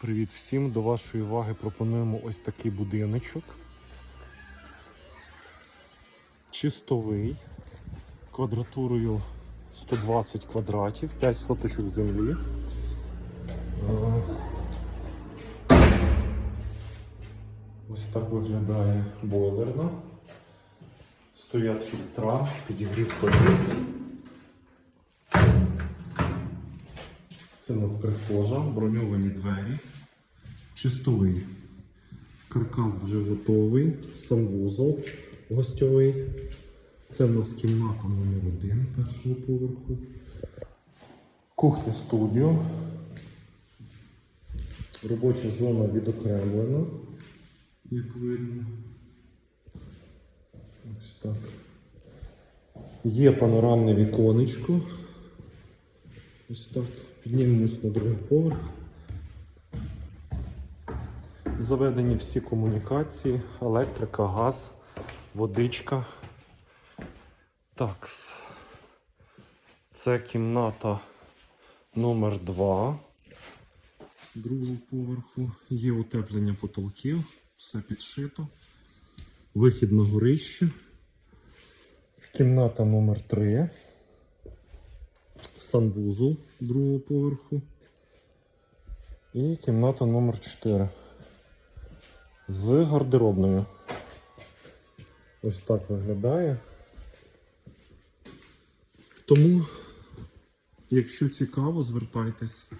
Привіт всім! До вашої уваги пропонуємо ось такий будиночок. Чистовий, квадратурою 120 квадратів, 5 соточок землі. Е, Ось так виглядає бойлерна. Стоять фільтра, підігрів повітря. Це у нас прихожа, броньовані двері, чистовий. Каркас вже готовий, санвузол гостьовий. Це в нас кімната номер один першого поверху. Кухня студіо. Робоча зона відокремлена, як видно. Ось так. Є панорамне віконечко. Ось так. Піднімемось на другий поверх. Заведені всі комунікації, електрика, газ, водичка. Такс. Це кімната номер 2 другого поверху. Є утеплення потолків, все підшито. Вихід на горище. Кімната номер 3 санвузол другого поверху. І кімната номер 4 з гардеробною. Ось так виглядає. Тому, якщо цікаво, звертайтесь.